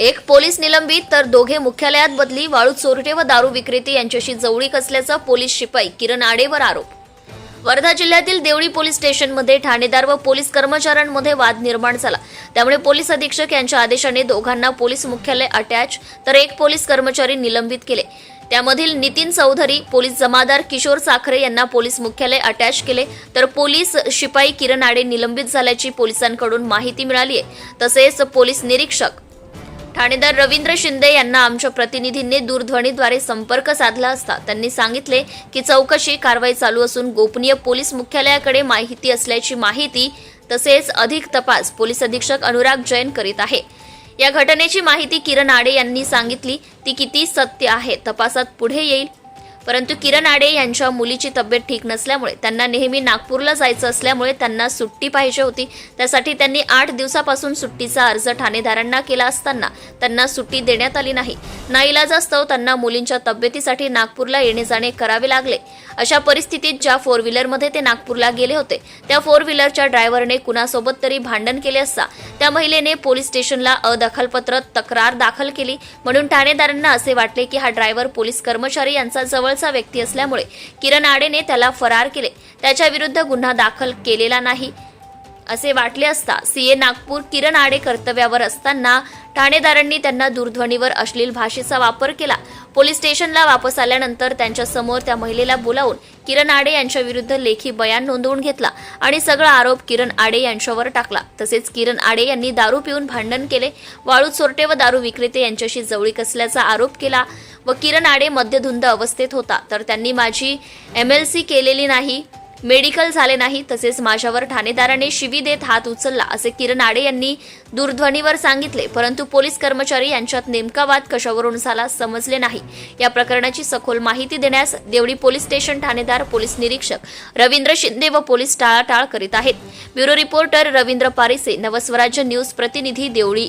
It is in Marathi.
एक पोलीस निलंबित तर दोघे मुख्यालयात बदली वाळू चोरटे व दारू विक्रेते यांच्याशी जवळीक असल्याचा पोलीस शिपाई किरण आडेवर आरोप. वर्धा जिल्ह्यातील देवळी पोलीस स्टेशनमध्ये ठाणेदार व पोलीस कर्मचाऱ्यांमध्ये वाद निर्माण झाला. त्यामुळे पोलीस अधीक्षक यांच्या आदेशाने दोघांना पोलीस मुख्यालय अटॅच तर एक पोलीस कर्मचारी निलंबित केले. त्यामधील नितीन चौधरी पोलीस जमादार किशोर साखरे यांना पोलीस मुख्यालय अटॅच केले तर पोलीस शिपाई किरण आडे निलंबित झाल्याची पोलिसांकडून माहिती मिळाली आहे तसेच पोलीस निरीक्षक ठाणेदार रवींद्र शिंदे यांना आमच्या प्रतिनिधींनी दूरध्वनीद्वारे संपर्क साधला असता त्यांनी सांगितले की चौकशी कारवाई चालू असून गोपनीय पोलीस मुख्यालयाकडे माहिती असल्याची माहिती तसेच अधिक तपास पोलीस अधीक्षक अनुराग जैन करीत आहे. या घटनेची माहिती किरण आडे यांनी सांगितली. ती किती सत्य आहे? तपासात पुढे येईल. परंतु किरण आडे यांच्या मुलीची तब्येत ठीक नसल्यामुळे त्यांना नेहमी नागपूरला जायचं असल्यामुळे त्यांना सुट्टी पाहिजे होती. त्यासाठी त्यांनी आठ दिवसापासून सुट्टीचा अर्ज ठाणेदारांना केला असताना त्यांना सुट्टी देण्यात आली नाही. नाईलाजास्तव त्यांना मुलींच्या तब्येतीसाठी नागपूरला येणे जाणे करावे लागले. अशा परिस्थितीत ज्या फोर व्हीलरमध्ये ते नागपूरला गेले होते त्या फोर व्हीलरच्या ड्रायव्हरने कुणासोबत तरी भांडण केले असता त्या महिलेने पोलीस स्टेशनला अदखलपत्र तक्रार दाखल केली. म्हणून ठाणेदारांना असे वाटले की हा ड्रायव्हर पोलीस कर्मचारी यांचा जवळ जवळचा व्यक्ती असल्यामुळे किरण आडेने त्याला फरार केले. त्याच्याविरुद्ध गुन्हा दाखल केलेला नाही. असे वाटले असता सीए नागपूर किरण आडे कर्तव्यावर असताना ठाणेदारांनी त्यांना दूरध्वनीवर अश्लील भाषेचा वापर केला. पोलीस स्टेशनला वापस आल्यानंतर त्यांच्यासमोर त्या महिलेला बोलावून किरण आडे यांच्या विरुद्ध लेखी बयान नोंदवून घेतला आणि सगळा आरोप किरण आडे यांच्यावर टाकला. तसेच किरण आडे यांनी दारू पिऊन भांडण केले. वाळू चोरटे व दारू विक्रेते यांच्याशी जवळीक असल्याचा आरोप केला. व किरण आडे मद्यधुंद अवस्थेत होता. तर त्यांनी माझी एमएलसी केलेली नाही मेडिकल झाले नाही तसेच माझ्यावर ठाणेदाराने शिवी देत हात उचलला असे किरण आडे यांनी दूरध्वनीवर सांगितले. परंतु पोलीस कर्मचारी यांच्यात नेमका वाद कशावरून झाला समजले नाही. या प्रकरणाची सखोल माहिती देण्यास देवळी पोलीस स्टेशन ठाणेदार पोलीस निरीक्षक रवींद्र शिंदे व पोलीस टाळाटाळ करीत आहेत. Bureau reporter Ravindra Parise Navswarajya news प्रतिनिधी Deoli